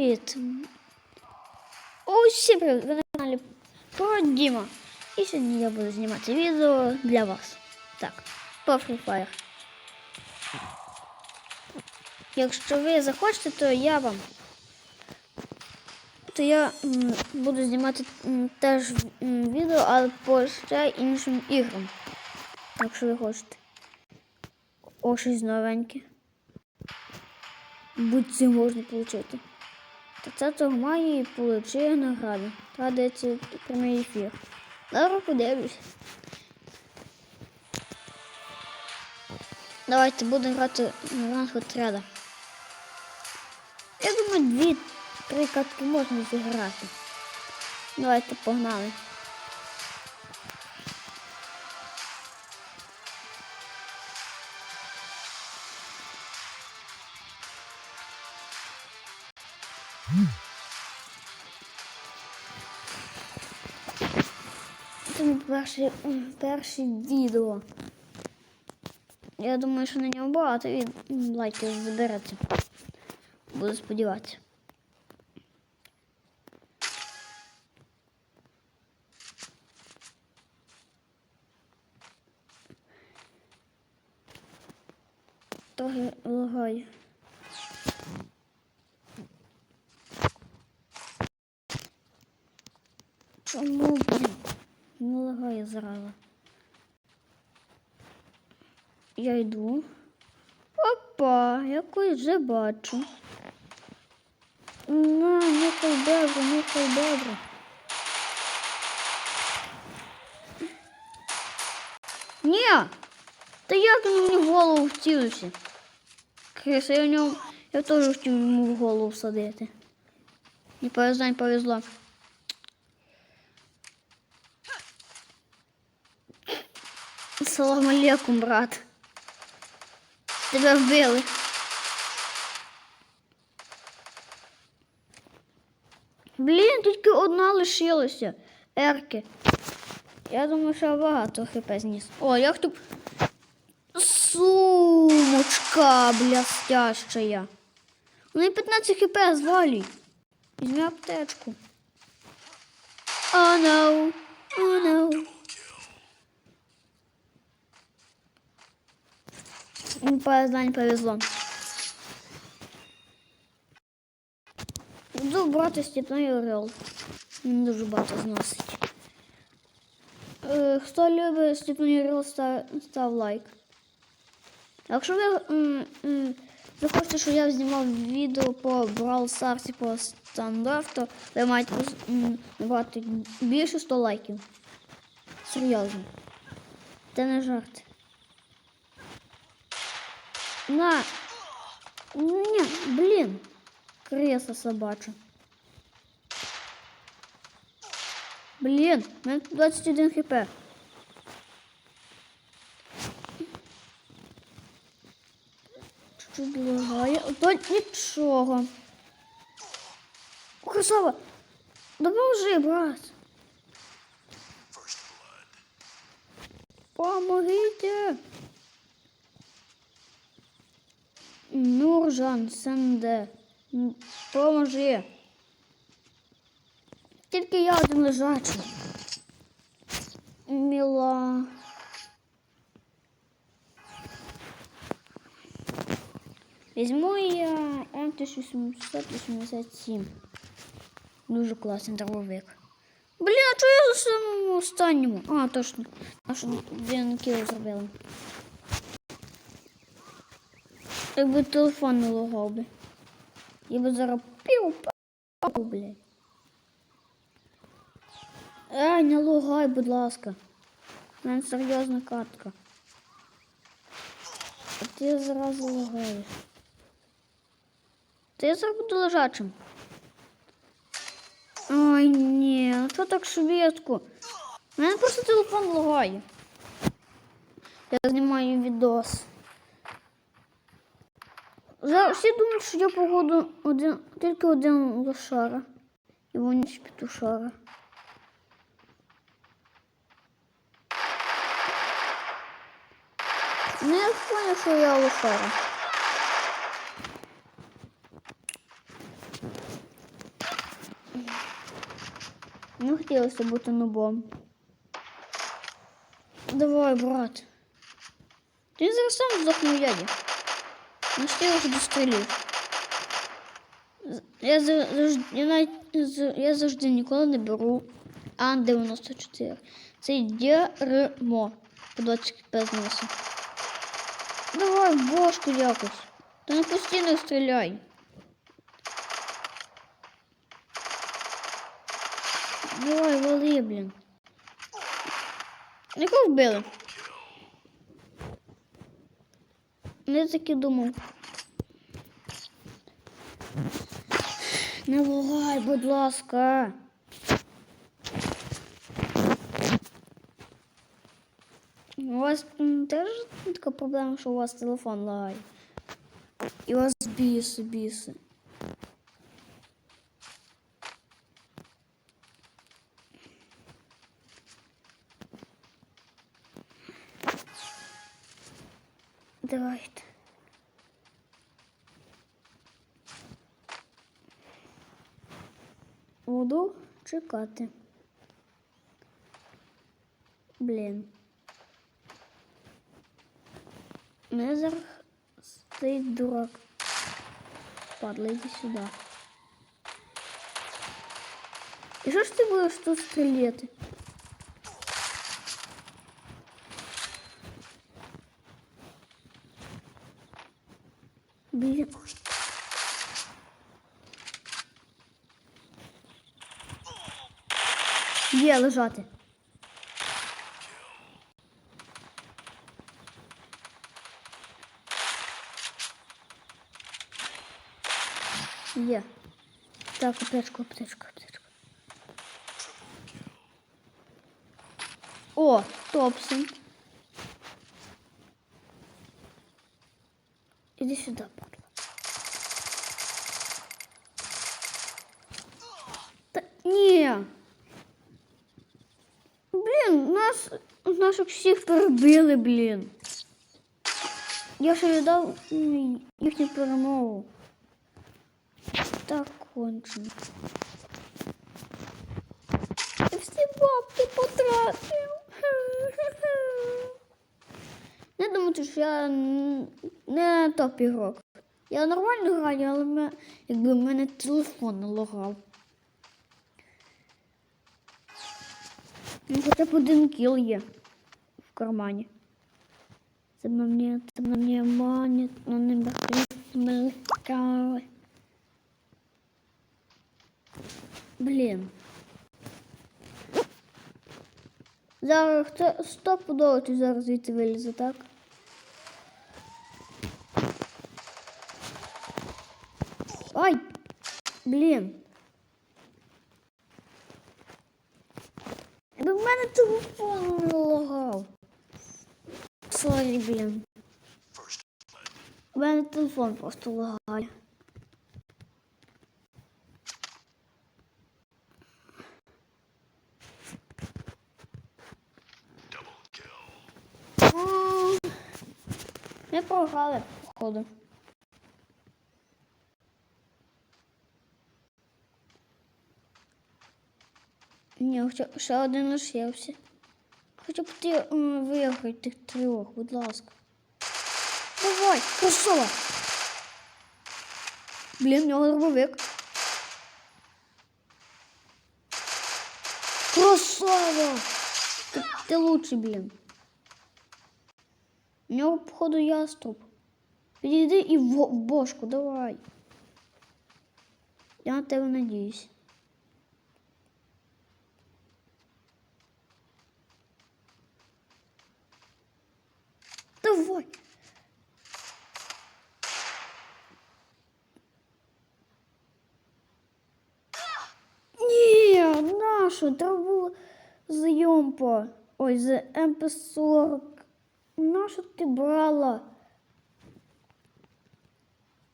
Привіт. Усім привіт! Ви на каналі Про Діма. І сьогодні я буду знімати відео для вас. Так, по Free Fire. Якщо ви захочете, то я вам. То я буду знімати м, теж м, відео, але по ще іншим іграм. Якщо ви хочете. О, щось новеньке. Будь-це можна отримати. 30 мая получили награду. Традиція прямий ефір. Зараз подивлюсь. Давайте будемо грати на ранг отряда. Я думаю, дві-три катки можна зіграти. Давайте погнали. Перше, перше відео. Я думаю, що на ньому багато від м, лайків збереться. Буду сподіватися. Трохи лагає. Чому, блін? Не лагає зразу. Я йду. Опа, якось вже бачу. На, нехай добре, нехай добре. Ні! Та як мені в голову втілився? Криса, я в ньому. Я теж хотів йому в голову всадити. Не повезло, не повезло. Салам алейкум, брат. Тебе вбили. Блін, тільки одна лишилася. Ерки. Я думаю, що я багато хп зніс. О, як тут. Сумочка блестящая. У неї 15 хп звалюй. Візьми аптечку. О, oh, no. О, oh, no. Не повезло, не повезло. Буду брати степний орел. Він дуже багато зносить. Е, хто любить степний орел, став, став лайк. Якщо ви м, м, ви хочете, щоб я знімав відео по Brawl Stars по стандарту, ви маєте набрати більше 100 лайків. Серйозно. Це не жарт. На. Ні, блін. Креса собача. Блін, у мене 21 хп. Чуть лагає. То нічого. Красава. Допоможи, брат. Помогите. Нуржан Сенде. М, Поможи. Тільки я один лежачий. Міла. Візьму я М1787. Дуже класний дробовик. Блін, а чого я за самому останньому? А, точно. Нашу один кіл зробили. Якби телефон не лагав би. Я би зараз пів пав, блядь. Ай, не лагай, будь ласка. У мене серйозна катка. А ти зразу лагаєш. Я зараз буду лежачим. Ой, ні, що так швидко? У мене просто телефон лагає. Я знімаю відос. Зараз всі думають, що я погоду один, тільки один лошара. І вони петушара. Ну, я понял, що я лошара. Не хотілося бути нубом. Давай, брат. Ти зараз сам здохне в яді. Ну що я вже дострілів. Я завжди, я навіть я завжди ніколи не беру Ан-94. Це дерьмо. По 25 зносу. Давай в бошку якось. Та не постійно стріляй. Давай, вали, блін. Якого вбили? Не таки думав. Не лагай, будь ласка. У вас м, теж така проблема, що у вас телефон лагає. І у вас біси, біси. Давайте. Буду чекати. Блін. Мене зараз стоїть дурак. Падла, йди сюди. І що ж ти будеш тут стріляти? Блін. Є лежати. Є. Так, аптечку, аптечку, аптечку. О, Топсон. Іди сюди, падла. Та ні. Блін, нас наших всіх перебили, блін. Я ще віддав їхню перемогу. Так кончено. Я всі бабки потратив. Не думайте, що я не топ ігрок. Я нормально граю, але якби в мене телефон не лагав. Хоча б один кіл є в кармані. Це мені, це мені манить, но не мелькали. Блін. Зараз хто стопудово ти зараз звідси вилізе, так? Ай! Блін. Якби в мене телефон не лагав. Сорі, блін. У мене телефон просто лагає. М, Ми програли, походу. Ні, хоча ще один лишився. Хоча б ти виграй тих трьох, будь ласка. Давай, красава! Блін, в нього дробовик. Красава! Ти, ти лучший, блін. У нього, походу, яструб. Підійди і в, в бошку, давай. Я на тебе надіюсь. Давай. Ні, нашу, треба було з Йомпо. Ой, з МП-40. Нашу ти брала?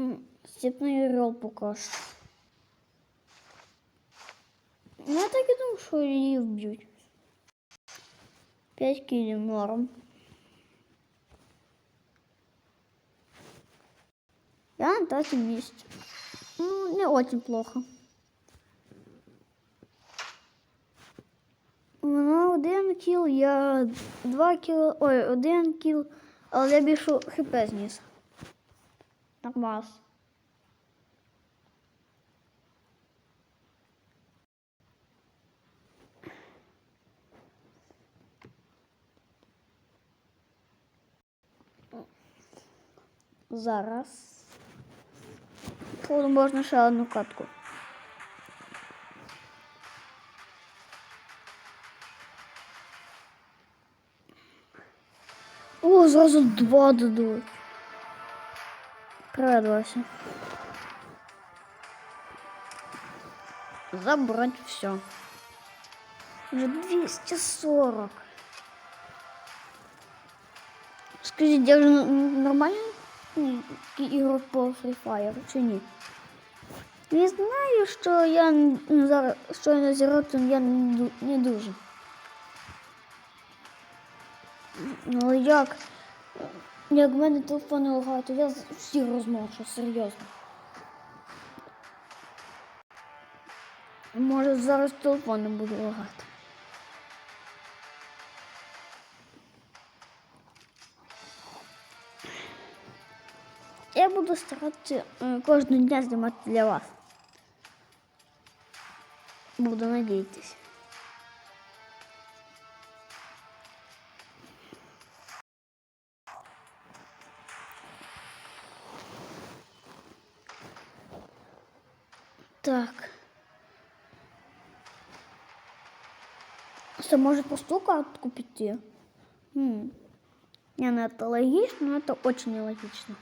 М, Степний рол поки що. Ну, Я так і думав, що її вб'ють. 5 кілів норм. Я на месте. Ну, не очень плохо. один кіл, я два кіл, ой, один кіл, але я більше хп зніс. Нормас. Зараз. Походу можна ще одну катку. О, зразу два дадуть. Вася. Забрать все. Уже 240. Скажіть, я вже н- нормально ігор по Free Fire чи ні? Не знаю, що я н- зараз що я на зіротом я не, не дуже. Ну як? Як в мене телефон не лагає, то я з- всіх розмовшу, серйозно. Може зараз телефон не буде лагати. Буду старатися кожного дня знімати для вас. Буду надіятися. Так. Что, может просто картку пяти? Хм. Не, ну это логично, но это очень нелогично.